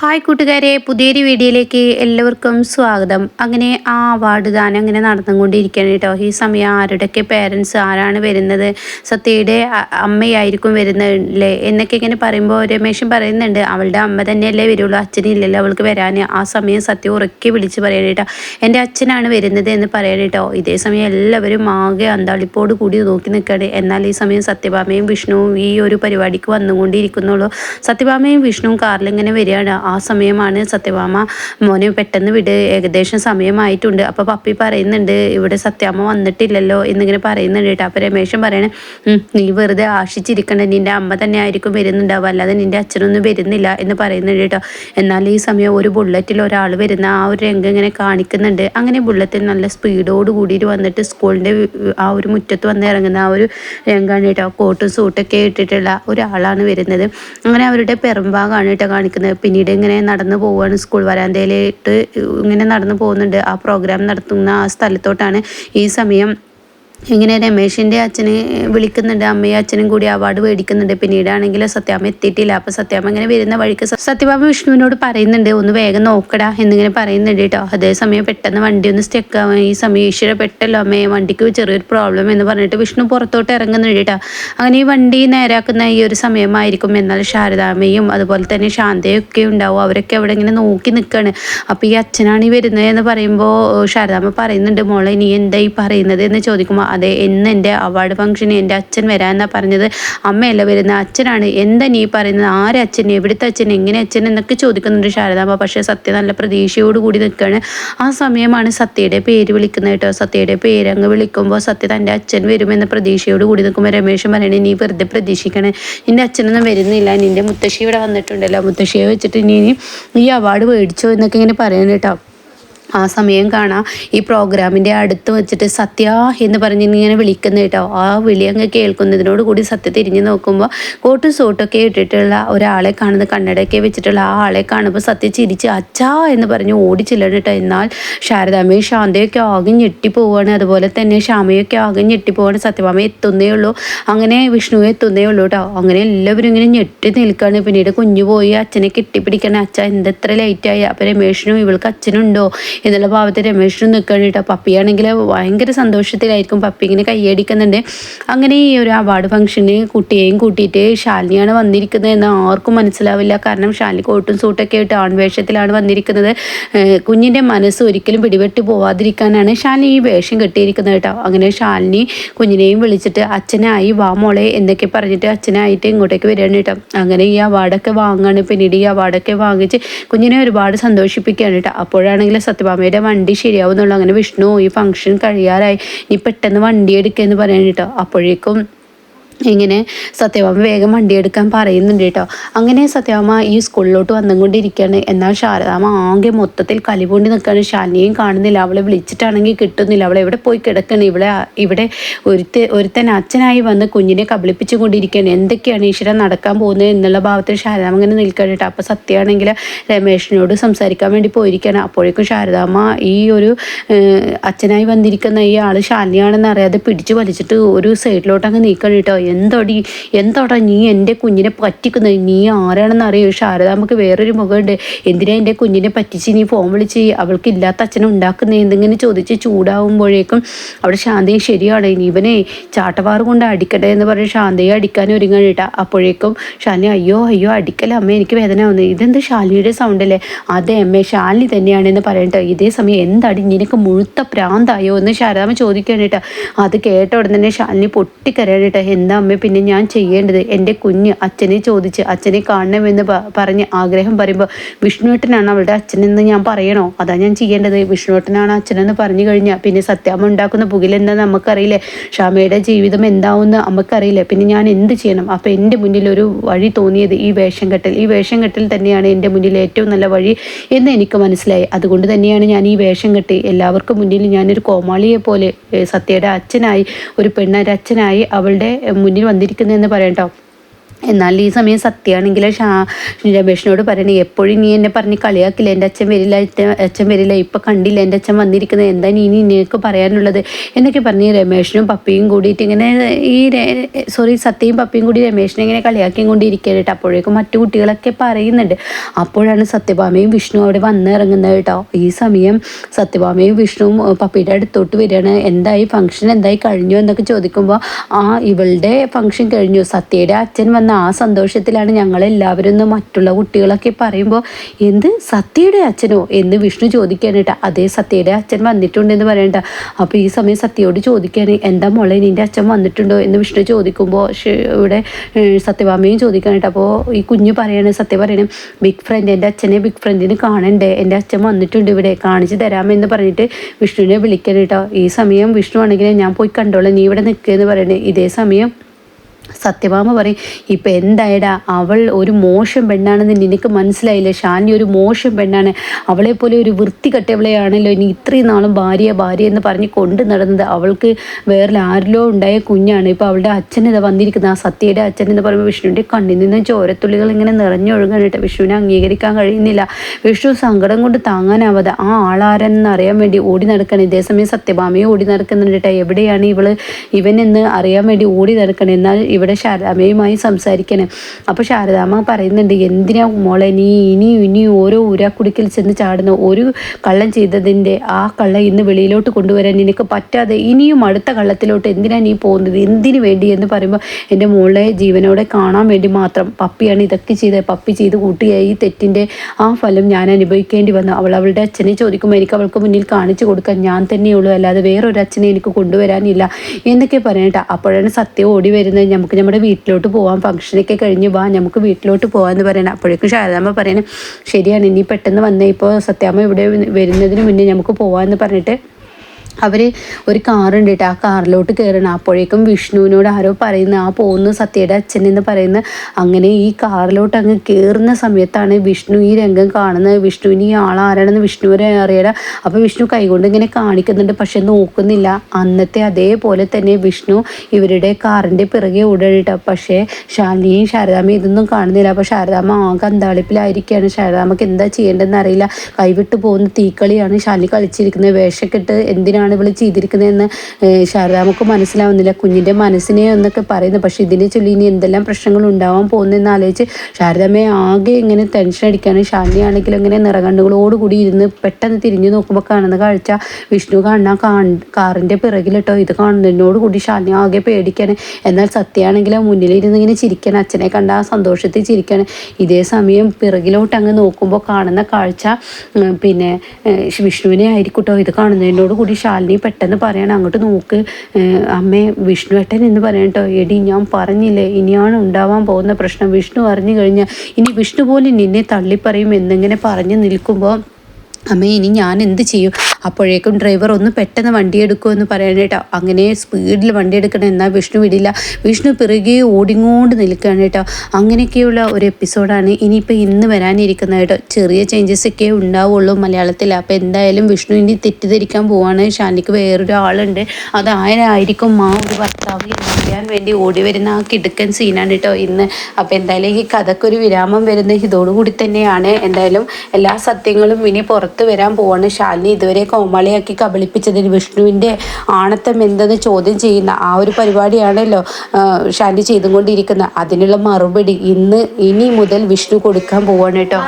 Hi കൂട്ടുകാരെ. പുതിയൊരു വീഡിയോയിലേക്ക് എല്ലാവർക്കും സ്വാഗതം. അങ്ങനെ ആ അവാർഡ് ദാനം അങ്ങനെ നടന്നുകൊണ്ടിരിക്കുകയാണ് കേട്ടോ. ഈ സമയം ആരുടെയൊക്കെ പേരൻസ് ആരാണ് വരുന്നത്? സത്യയുടെ അമ്മയായിരിക്കും വരുന്നല്ലേ എന്നൊക്കെ ഇങ്ങനെ പറയുമ്പോൾ രമേശൻ പറയുന്നുണ്ട്. അവളുടെ അമ്മ തന്നെയല്ലേ വരുള്ളൂ. അച്ഛനില്ലല്ലോ അവൾക്ക് വരാൻ ആ സമയം സത്യ ഉറക്കി വിളിച്ച് പറയണം കേട്ടോ. എന്റെ അച്ഛനാണ് വരുന്നത് എന്ന് പറയണം കേട്ടോ. ഇതേ സമയം എല്ലാവരും ആകെ അന്താളിപ്പോട് കൂടി നോക്കി നിൽക്കുകയാണ്. എന്നാൽ ഈ സമയം സത്യഭാമയും വിഷ്ണുവും ഈ ഒരു പരിപാടിക്ക് വന്നുകൊണ്ടിരിക്കുന്നുള്ളൂ. സത്യഭാമയും വിഷ്ണുവും കാറിലിങ്ങനെ വരികയാണ്. ആ സമയമാണ് സത്യഭാമ. മോനെ പെട്ടെന്ന് വിട്. ഏകദേശം സമയമായിട്ടുണ്ട്. അപ്പോൾ പപ്പി പറയുന്നുണ്ട് ഇവിടെ സത്യാമ്മ വന്നിട്ടില്ലല്ലോ എന്നിങ്ങനെ പറയുന്നുണ്ട് കേട്ടോ. അപ്പോൾ രമേശൻ പറയണേ നീ വെറുതെ ആശിച്ചിരിക്കണ്ട. നിന്റെ അമ്മ തന്നെ ആയിരിക്കും വരുന്നുണ്ടാവും അല്ലാതെ നിന്റെ അച്ഛനൊന്നും വരുന്നില്ല എന്ന് പറയുന്നുണ്ട് കേട്ടോ. എന്നാൽ ഈ സമയം ഒരു ബുള്ളറ്റിൽ ഒരാൾ വരുന്ന ആ ഒരു രംഗം ഇങ്ങനെ കാണിക്കുന്നുണ്ട്. അങ്ങനെ ബുള്ളറ്റിൽ നല്ല സ്പീഡോട് കൂടിയിട്ട് വന്നിട്ട് സ്കൂളിന്റെ ആ ഒരു മുറ്റത്ത് വന്ന് ഇറങ്ങുന്ന ആ ഒരു രംഗമാണ് കേട്ടോ. കോട്ടും സൂട്ടൊക്കെ ഇട്ടിട്ടുള്ള ഒരാളാണ് വരുന്നത്. അങ്ങനെ അവരുടെ പെറമ്പാകാണ് കേട്ടോ കാണിക്കുന്നത്. പിന്നീട് ഇങ്ങനെ നടന്നു പോവുകയാണ് സ്കൂൾ വരാന്തയിലേട്ട് ഇങ്ങനെ നടന്നു പോകുന്നുണ്ട്. ആ പ്രോഗ്രാം നടത്തുന്ന ആ സ്ഥലത്തോട്ടാണ് ഈ സമയം ഇങ്ങനെ രമേശിന്റെ അച്ഛനെ വിളിക്കുന്നുണ്ട് അമ്മയും അച്ഛനും കൂടി അവാർഡ് മേടിക്കുന്നുണ്ട്. പിന്നീടാണെങ്കിൽ സത്യാമ്മ എത്തിയിട്ടില്ല. അപ്പോൾ സത്യാമ്മ ഇങ്ങനെ വരുന്ന വഴിക്ക് സത്യഭാമ വിഷ്ണുവിനോട് പറയുന്നുണ്ട് ഒന്ന് വേഗം നോക്കടാ എന്നിങ്ങനെ പറയുന്നുണ്ട് കേട്ടോ അതേസമയം പെട്ടെന്ന് വണ്ടി ഒന്ന് സ്റ്റെക്ക് ആവാൻ ഈ സമയം ഈശ്വര പെട്ടല്ലോ അമ്മയെ വണ്ടിക്ക് ചെറിയൊരു പ്രോബ്ലം എന്ന് പറഞ്ഞിട്ട് വിഷ്ണു പുറത്തോട്ട് ഇറങ്ങുന്നുണ്ട് കേട്ടോ അങ്ങനെ ഈ വണ്ടി നേരാക്കുന്ന ഈ ഒരു സമയമായിരിക്കും. എന്നാൽ ശാരദാമ്മയും അതുപോലെ തന്നെ ശാന്തയൊക്കെ ഉണ്ടാവും. അവരൊക്കെ അവിടെ ഇങ്ങനെ നോക്കി നിൽക്കുകയാണ് അപ്പോൾ ഈ അച്ഛനാണ് ഈ വരുന്നത് എന്ന് പറയുമ്പോൾ ശാരദാമ്മ പറയുന്നുണ്ട് മോളെ നീ എന്താ ഈ പറയുന്നത്? എന്ന് ചോദിക്കുമ്പോൾ അതെ എന്ന് എന്റെ അവാർഡ് ഫംഗ്ഷന് എന്റെ അച്ഛൻ വരാമെന്നാണ് പറഞ്ഞത്. അമ്മയല്ല വരുന്ന അച്ഛനാണ്. എന്താ നീ പറയുന്നത്? ആരച്ഛൻ എവിടുത്തെ അച്ഛൻ? എങ്ങനെ അച്ഛൻ? എന്നൊക്കെ ചോദിക്കുന്നുണ്ട് ശാരദാമ്മ. പക്ഷേ സത്യ നല്ല പ്രതീക്ഷയോട് കൂടി നിൽക്കുകയാണ് ആ സമയമാണ് സത്യയുടെ പേര് വിളിക്കുന്നത് കേട്ടോ. സത്യയുടെ പേര് അങ്ങ് വിളിക്കുമ്പോൾ സത്യ തന്റെ അച്ഛൻ വരുമെന്ന പ്രതീക്ഷയോട് കൂടി നിൽക്കുമ്പോൾ രമേശൻ പറയണേ നീ വെറുതെ പ്രതീക്ഷിക്കണേ. നിന്റെ അച്ഛനൊന്നും വരുന്നില്ല. നിന്റെ മുത്തശ്ശി ഇവിടെ വന്നിട്ടുണ്ടല്ലോ. മുത്തശ്ശിയെ വെച്ചിട്ട് നീ ഈ അവാർഡ് മേടിച്ചോ എന്നൊക്കെ ഇങ്ങനെ പറയുന്നത് കേട്ടോ. ആ സമയം കാണാം. ഈ പ്രോഗ്രാമിന്റെ അടുത്ത് വെച്ചിട്ട് സത്യ എന്ന് പറഞ്ഞ് ഇങ്ങനെ വിളിക്കുന്ന കേട്ടോ. ആ വിളി അങ്ങ് കേൾക്കുന്നതിനോട് കൂടി സത്യ തിരിഞ്ഞ് നോക്കുമ്പോൾ കോട്ടും സൂട്ടൊക്കെ ഇട്ടിട്ടുള്ള ഒരാളെ കാണുന്ന കണ്ണടയൊക്കെ വെച്ചിട്ടുള്ള ആ ആളെ കാണുമ്പോൾ സത്യ ചിരിച്ച് അച്ഛാ എന്ന് പറഞ്ഞ് ഓടി ചെല്ലണിട്ടോ എന്നാൽ ശാരദാമ്മയും ശാന്തയൊക്കെ ആകെ ഞെട്ടിപ്പോവാണ് അതുപോലെ തന്നെ ശ്യാമയൊക്കെ ആകെ ഞെട്ടിപ്പോവാണ് സത്യഭാമ എത്തുന്നേ ഉള്ളൂ. അങ്ങനെ വിഷ്ണു എത്തുന്നേ ഉള്ളൂ കേട്ടോ. അങ്ങനെ എല്ലാവരും ഇങ്ങനെ ഞെട്ടി നിൽക്കുകയാണ് പിന്നീട് കുഞ്ഞു പോയി അച്ഛനെ കെട്ടിപ്പിടിക്കണം. അച്ഛ എന്തെത്ര ലേറ്റായി അപ്പം രമേഷിനും ഇവൾക്ക് അച്ഛനുണ്ടോ? എന്നുള്ള ഭാവത്തിൽ രമേഷിനും നിൽക്കണം കേട്ടോ പപ്പിയാണെങ്കിൽ ഭയങ്കര സന്തോഷത്തിലായിരിക്കും. പപ്പി ഇങ്ങനെ കൈയടിക്കുന്നുണ്ട് അങ്ങനെ ഈ ഒരു അവാർഡ് ഫംഗ്ഷന് കുട്ടിയെയും കൂട്ടിയിട്ട് ശാലിനിയാണ് വന്നിരിക്കുന്നത് എന്ന് ആർക്കും മനസ്സിലാവില്ല. കാരണം ശാലിനി കോട്ടും സൂട്ടൊക്കെ ആയിട്ട് ആൺവേഷത്തിലാണ് വന്നിരിക്കുന്നത്. കുഞ്ഞിന്റെ മനസ്സ് ഒരിക്കലും പിടിപെട്ട് പോവാതിരിക്കാനാണ് ശാലിനി ഈ വേഷം കെട്ടിയിരിക്കുന്നത് കേട്ടോ അങ്ങനെ ശാലിനി കുഞ്ഞിനെയും വിളിച്ചിട്ട് അച്ഛനായി വാ മോളെ എന്നൊക്കെ പറഞ്ഞിട്ട് അച്ഛനായിട്ട് ഇങ്ങോട്ടേക്ക് വരികയാണ് കേട്ടോ അങ്ങനെ ഈ അവാർഡൊക്കെ വാങ്ങാണ്. പിന്നീട് ഈ അവാർഡൊക്കെ വാങ്ങിച്ച് കുഞ്ഞിനെ ഒരുപാട് സന്തോഷിപ്പിക്കുകയാണ് കേട്ടോ അപ്പോഴാണെങ്കിൽ സത്യഭാമയുടെ വണ്ടി ശരിയാവുന്നുള്ളൂ. അങ്ങനെ വിഷ്ണു ഈ ഫംഗ്ഷൻ കഴിയാറായി. ഇനി പെട്ടെന്ന് വണ്ടി എടുക്കുക എന്ന് പറയാൻ കേട്ടോ അപ്പോഴേക്കും ഇങ്ങനെ സത്യഭാമ വേഗം വണ്ടി എടുക്കാൻ പറയുന്നുണ്ട് കേട്ടോ. അങ്ങനെ സത്യഭാമ ഈ സ്കൂളിലോട്ട് വന്നുകൊണ്ടിരിക്കുകയാണ്. എന്നാൽ ശാരദാമ ആകെ മൊത്തത്തിൽ കലിപൊണ്ടി നിൽക്കുകയാണ്. ശാലിനിയും കാണുന്നില്ല. അവളെ വിളിച്ചിട്ടാണെങ്കിൽ കിട്ടുന്നില്ല. അവളെ എവിടെ പോയി കിടക്കണം ഇവിടെ ഇവിടെ ഒരുത്ത ഒരുത്തൻ അച്ഛനായി വന്ന് കുഞ്ഞിനെ കബളിപ്പിച്ചു കൊണ്ടിരിക്കുകയാണ് എന്തൊക്കെയാണ് ഈശ്വരൻ നടക്കാൻ പോകുന്നത് എന്നുള്ള ഭാവത്തിൽ ശാരദാമ ഇങ്ങനെ നിൽക്കുകയാണ് കേട്ടോ. അപ്പോൾ സത്യമാണെങ്കിൽ രമേഷിനോട് സംസാരിക്കാൻ വേണ്ടി പോയിരിക്കുകയാണ്. അപ്പോഴേക്കും ശാരദാമ്മ ഈ ഒരു അച്ഛനായി വന്നിരിക്കുന്ന ഈ ആൾ ശാലിനിയാണെന്ന് അറിയാതെ പിടിച്ചു വലിച്ചിട്ട് ഒരു സൈഡിലോട്ട് അങ്ങ് നീക്കണം കേട്ടോ. എന്തോടി? എന്തോടാ നീ എന്റെ കുഞ്ഞിനെ പറ്റിക്കുന്നത്? നീ ആരാണെന്ന് അറിയോ? ശാരദാമ്മക്ക് വേറൊരു മുഖമുണ്ട്. എന്തിനാ എന്റെ കുഞ്ഞിനെ പറ്റിച്ച് നീ ഫോൺ വിളിച്ച് അവൾക്ക് ഇല്ലാത്ത അച്ഛനെ ഉണ്ടാക്കുന്നത് എന്തെങ്കിലും ചോദിച്ച് ചൂടാവുമ്പോഴേക്കും അവിടെ ശാന്തയും ശരിയാണ്. ഇവനെ ചാട്ടവാറ് കൊണ്ട് അടിക്കട്ടെ എന്ന് പറഞ്ഞ് ശാന്തയെ അടിക്കാൻ ഒരുങ്ങി കേട്ടാ. അപ്പോഴേക്കും ശാലിനി അയ്യോ അയ്യോ അടിക്കല അമ്മ എനിക്ക് വേദന ആവുന്നത് ഇതെന്ത് ശാലിനിയുടെ സൗണ്ട് അല്ലേ? അതെ അമ്മേ ശാലിനി തന്നെയാണെന്ന് പറയട്ടോ ഇതേ സമയം എന്താടി നിനക്ക് മുഴുത്ത പ്രാന്തായോ? എന്ന് ശാരദാമ്മ ചോദിക്കുകയാണ് കേട്ടോ. അത് കേട്ട ഉടനെ തന്നെ ശാലിനി പൊട്ടിക്കരയാണ് കേട്ടോ. എന്താ അമ്മ പിന്നെ ഞാൻ ചെയ്യേണ്ടത് എന്റെ കുഞ്ഞ് അച്ഛനെ ചോദിച്ച് അച്ഛനെ കാണണമെന്ന് പറഞ്ഞ് ആഗ്രഹം പറയുമ്പോൾ വിഷ്ണുവേട്ടനാണ് അവളുടെ അച്ഛനെന്ന് ഞാൻ പറയണോ? അതാ ഞാൻ ചെയ്യേണ്ടത്. വിഷ്ണുവേട്ടനാണ് അച്ഛനെന്ന് പറഞ്ഞു കഴിഞ്ഞാൽ പിന്നെ സത്യാമ്മ ഉണ്ടാക്കുന്ന പുകിലെന്താന്ന് നമുക്കറിയില്ലേ? ഷാമയുടെ ജീവിതം എന്താവുമെന്ന് നമുക്കറിയില്ലേ പിന്നെ ഞാൻ എന്ത് ചെയ്യണം? അപ്പോൾ എന്റെ മുന്നിൽ ഒരു വഴി തോന്നിയത് ഈ വേഷം കെട്ടൽ. ഈ വേഷം കെട്ടൽ തന്നെയാണ് എന്റെ മുന്നിൽ ഏറ്റവും നല്ല വഴി എന്ന് എനിക്ക് മനസ്സിലായി. അതുകൊണ്ട് തന്നെയാണ് ഞാൻ ഈ വേഷം കെട്ടി എല്ലാവർക്കും മുന്നിൽ ഞാനൊരു കോമാളിയെ പോലെ സത്യയുടെ അച്ഛനായി ഒരു പെണ്ണൊരച്ഛനായി അവളുടെ മുന്നിൽ വന്നിരിക്കുന്നതെന്ന് പറയട്ടോ എന്നാൽ ഈ സമയം സത്യമാണെങ്കിൽ ഷാ രമേഷിനോട് പറയണേ എപ്പോഴും നീ എന്നെ പറഞ്ഞ് കളിയാക്കില്ല? എന്റെ അച്ഛൻ വരില്ല അച്ഛൻ വരില്ല ഇപ്പം കണ്ടില്ല എന്റെ അച്ഛൻ വന്നിരിക്കുന്നത്? എന്താ നീ ഇനി നിനക്ക് പറയാനുള്ളത്? എന്നൊക്കെ പറഞ്ഞ് രമേഷിനും പപ്പിയും കൂടിയിട്ട് ഇങ്ങനെ ഈ സോറി സത്യയും പപ്പിയും കൂടി രമേഷിനെ ഇങ്ങനെ കളിയാക്കിയും കൊണ്ടിരിക്കാനായിട്ട് അപ്പോഴേക്കും മറ്റു കുട്ടികളൊക്കെ പറയുന്നുണ്ട്. അപ്പോഴാണ് സത്യഭാമയും വിഷ്ണു അവിടെ വന്നിറങ്ങുന്നത് കേട്ടോ. ഈ സമയം സത്യഭാമയും വിഷ്ണുവും പപ്പിയുടെ അടുത്തോട്ട് വരികയാണ്. എന്തായി ഫംഗ്ഷൻ എന്തായി കഴിഞ്ഞു എന്നൊക്കെ ചോദിക്കുമ്പോൾ ആ ഇവളുടെ ഫംഗ്ഷൻ കഴിഞ്ഞു. സത്യയുടെ അച്ഛൻ വന്ന ആ സന്തോഷത്തിലാണ് ഞങ്ങളെല്ലാവരും ഒന്ന് മറ്റുള്ള കുട്ടികളൊക്കെ പറയുമ്പോൾ എന്ത് സത്യയുടെ അച്ഛനോ? എന്ന് വിഷ്ണു ചോദിക്കാനായിട്ട് അതേ സത്യയുടെ അച്ഛൻ വന്നിട്ടുണ്ടെന്ന് പറയണ്ട. അപ്പോൾ ഈ സമയം സത്യയോട് ചോദിക്കാൻ എന്താ മോളെ നിന്റെ അച്ഛൻ വന്നിട്ടുണ്ടോ? എന്ന് വിഷ്ണു ചോദിക്കുമ്പോൾ ഇവിടെ സത്യഭാമയും ചോദിക്കാനായിട്ട് അപ്പോൾ ഈ കുഞ്ഞ് പറയണേ സത്യ പറയണേ ബിഗ് ഫ്രണ്ട് എന്റെ അച്ഛനെ ബിഗ് ഫ്രണ്ടിന് കാണണ്ടേ? എന്റെ അച്ഛൻ വന്നിട്ടുണ്ട് ഇവിടെ കാണിച്ചു തരാമെന്ന് പറഞ്ഞിട്ട് വിഷ്ണുവിനെ വിളിക്കാനായിട്ടോ ഈ സമയം വിഷ്ണു ആണെങ്കിൽ ഞാൻ പോയി കണ്ടോളാം നീ ഇവിടെ നിൽക്കുക എന്ന് പറയണേ. ഇതേ സമയം സത്യഭാമ പറയും ഇപ്പം എന്തായടാ? അവൾ ഒരു മോശം പെണ്ണാണെന്ന് നിനക്ക് മനസ്സിലായില്ലേ? ഷാനി ഒരു മോശം പെണ്ണാണ്. അവളെ പോലെ ഒരു വൃത്തി കെട്ടവളെയാണല്ലോ ഇനി ഇത്രയും നാളും ഭാര്യ ഭാര്യ എന്ന് പറഞ്ഞ് കൊണ്ട് നടന്നത്. അവൾക്ക് വേറെ ആരിലോ ഉണ്ടായ കുഞ്ഞാണ്. ഇപ്പോൾ അവളുടെ അച്ഛൻ ഇതാ വന്നിരിക്കുന്നത് ആ സത്യയുടെ അച്ഛൻ എന്ന് പറയുമ്പോൾ വിഷ്ണുവിന്റെ കണ്ണിൽ നിന്ന് ചോരത്തുള്ളികൾ ഇങ്ങനെ നിറഞ്ഞൊഴുകാനായിട്ട് വിഷ്ണുവിനെ അംഗീകരിക്കാൻ കഴിയുന്നില്ല. വിഷ്ണു സങ്കടം കൊണ്ട് താങ്ങാനാവാതെ ആ ആളാരെന്ന് അറിയാൻ വേണ്ടി ഓടി നടക്കണം. ഇതേസമയം സത്യഭാമയെ ഓടി നടക്കുന്നുണ്ട് എവിടെയാണ് ഇവൾ? ഇവനെന്ന് അറിയാൻ വേണ്ടി ഓടി നടക്കണം. എന്നാൽ ഇവിടെ ശാരദാമ്മയുമായി സംസാരിക്കണേ. അപ്പോൾ ശാരദാമ്മ പറയുന്നുണ്ട് എന്തിനാ മോളെ നീ ഇനി ഇനി ഓരോ ഉരാക്കുടുക്കിൽ ചെന്ന് ചാടുന്ന ഒരു കള്ളം ചെയ്തതിന്റെ ആ കള്ളം ഇന്ന് വെളിയിലോട്ട് കൊണ്ടുവരാൻ നിനക്ക് പറ്റാതെ ഇനിയും അടുത്ത കള്ളത്തിലോട്ട് എന്തിനാ നീ പോകുന്നത്? എന്തിനു വേണ്ടി? എന്ന് പറയുമ്പോൾ എന്റെ മോളെ ജീവനോടെ കാണാൻ വേണ്ടി മാത്രം പപ്പിയാണ് ഇതൊക്കെ ചെയ്തത്. പപ്പി ചെയ്ത് കൂട്ടിയായി തെറ്റിന്റെ ആ ഫലം ഞാൻ അനുഭവിക്കേണ്ടി വന്നു. അവൾ അവളുടെ അച്ഛനെ ചോദിക്കുമ്പോൾ എനിക്ക് അവൾക്ക് മുന്നിൽ കാണിച്ചു കൊടുക്കാൻ ഞാൻ തന്നെയുള്ളൂ. അല്ലാതെ വേറൊരു അച്ഛനെ എനിക്ക് കൊണ്ടുവരാനില്ല എന്നൊക്കെ പറയട്ടെ അപ്പോഴാണ് സത്യം ഓടി വരുന്നത്. നമുക്ക് നമ്മുടെ വീട്ടിലോട്ട് പോവാം ഫംഗ്ഷനൊക്കെ കഴിഞ്ഞ് വാ നമുക്ക് വീട്ടിലോട്ട് പോകാമെന്ന് പറയണം. അപ്പോഴേക്കും ശാരദാമ്മ പറയണം ശരിയാണ് ഇനി പെട്ടെന്ന് വന്നേ ഇപ്പോൾ സത്യാമ്മ ഇവിടെ വരുന്നതിന് മുന്നേ നമുക്ക് പോകാമെന്ന് പറഞ്ഞിട്ട് അവർ ഒരു കാറുണ്ട് കേട്ടോ ആ കാറിലോട്ട് കയറണം അപ്പോഴേക്കും വിഷ്ണുവിനോട് ആരോ പറയുന്ന ആ പോകുന്ന സത്യയുടെ അച്ഛൻ എന്ന് പറയുന്ന അങ്ങനെ ഈ കാറിലോട്ട് അങ്ങ് കയറുന്ന സമയത്താണ് വിഷ്ണു ഈ രംഗം കാണുന്നത്. വിഷ്ണുവിന് ഈ ആൾ ആരാണെന്ന് വിഷ്ണുവിനെ അറിയണം. അപ്പോൾ വിഷ്ണു കൈകൊണ്ട് ഇങ്ങനെ കാണിക്കുന്നുണ്ട് പക്ഷെ നോക്കുന്നില്ല. അന്നത്തെ അതേപോലെ തന്നെ വിഷ്ണു ഇവരുടെ കാറിന്റെ പിറകെ ഓടണിട്ടോ. പക്ഷേ ശാലിനിയും ശാരദാമ്മയും ഇതൊന്നും കാണുന്നില്ല. അപ്പോൾ ശാരദാമ്മ ആകെ അന്താളിപ്പിലായിരിക്കുകയാണ് ശാരദാമ്മക്ക് എന്താ ചെയ്യേണ്ടതെന്ന് അറിയില്ല. കൈവിട്ട് പോകുന്ന തീക്കളിയാണ് ശാലിനി കളിച്ചിരിക്കുന്നത്. വേഷക്കെട്ട് എന്തിനാണ് എന്താണ് ഇവൾ ചെയ്തിരിക്കുന്നതെന്ന് ശാരദാമക്ക് മനസ്സിലാവുന്നില്ല. കുഞ്ഞിന്റെ മനസ്സിനെ എന്നൊക്കെ പറയുന്നു. പക്ഷേ ഇതിനെ ചൊല്ലി ഇനി എന്തെല്ലാം പ്രശ്നങ്ങൾ ഉണ്ടാവാൻ പോകുന്നതെന്ന് ആലോചിച്ച് ശാരദാമ്മയെ ആകെ ഇങ്ങനെ ടെൻഷൻ അടിക്കാനും ശാലിനിയാണെങ്കിലും ഇങ്ങനെ നിറകണ്ടുകളോടുകൂടി ഇരുന്ന് പെട്ടെന്ന് തിരിഞ്ഞു നോക്കുമ്പോൾ കാണുന്ന കാഴ്ച വിഷ്ണു കാണാൻ കാറിന്റെ പിറകിലിട്ടോ ഇത് കാണുന്നതിനോട് കൂടി ശാലിനി ആകെ പേടിക്കാണ്. എന്നാൽ സത്യമാണെങ്കിൽ മുന്നിലിരുന്ന് ഇങ്ങനെ ചിരിക്കാൻ അച്ഛനെ കണ്ട ആ സന്തോഷത്തിൽ ചിരിക്കാണ്. ഇതേ സമയം പിറകിലോട്ട് അങ്ങ് നോക്കുമ്പോൾ കാണുന്ന കാഴ്ച പിന്നെ വിഷ്ണുവിനെ ആയിരിക്കട്ടോ ഇത് കാണുന്നതിനോട് കൂടി ശാലിനി പെട്ടെന്ന് പറയണം. അങ്ങോട്ട് നോക്ക്. അമ്മേ വിഷ്ണുവേട്ടൻ എന്ന് പറയട്ടോ എടി ഞാൻ പറഞ്ഞില്ലേ ഇനിയാണ് ഉണ്ടാവാൻ പോകുന്ന പ്രശ്നം. വിഷ്ണു അറിഞ്ഞു കഴിഞ്ഞാൽ ഇനി വിഷ്ണു പോലും നിന്നെ തള്ളിപ്പറയും. എന്നിങ്ങനെ പറഞ്ഞു നിൽക്കുമ്പോൾ അമ്മ ഇനി ഞാൻ എന്ത് ചെയ്യും? അപ്പോഴേക്കും ഡ്രൈവർ ഒന്ന് പെട്ടെന്ന് വണ്ടി എടുക്കുമോ എന്ന് പറയാൻ അങ്ങനെ സ്പീഡിൽ വണ്ടി എടുക്കണം എന്നാൽ വിഷ്ണു വിടില്ല. വിഷ്ണു പിറകെ ഓടിങ്ങോണ്ട് നിൽക്കുകയാണ് കേട്ടോ. അങ്ങനെയൊക്കെയുള്ള ഒരു എപ്പിസോഡാണ് ഇനിയിപ്പോൾ ഇന്ന് വരാനിരിക്കുന്നത് കേട്ടോ. ചെറിയ ചേഞ്ചസ് ഒക്കെ ഉണ്ടാവുള്ളൂ മലയാളത്തിൽ. അപ്പോൾ എന്തായാലും വിഷ്ണു ഇനി തെറ്റിദ്ധരിക്കാൻ പോവാണ്. ഷാനിക്ക് വേറൊരു ആളുണ്ട് അത് ആരായിരിക്കും? ആ ഒരു ഭർത്താവ് അറിയാൻ വേണ്ടി ഓടി വരുന്ന ആ കിടുക്കൻ സീനാണ് കേട്ടോ ഇന്ന്. അപ്പോൾ എന്തായാലും ഈ കഥക്കൊരു വിരാമം വരുന്നത് ഇതോടുകൂടി തന്നെയാണ്. എന്തായാലും എല്ലാ സത്യങ്ങളും ഇനി പുറത്ത് വരാൻ പോവാണ്. ശാലിനി ഇതുവരെ കോമാളിയാക്കി കബളിപ്പിച്ചതിന് വിഷ്ണുവിന്റെ ആണത്തം എന്തെന്ന് ചോദ്യം ചെയ്യുന്ന ആ ഒരു പരിപാടിയാണല്ലോ ശാലിനി ചെയ്തുകൊണ്ടിരിക്കുന്നത്. അതിനുള്ള മറുപടി ഇന്ന് ഇനി മുതൽ വിഷ്ണു കൊടുക്കാൻ പോവാണ് കേട്ടോ.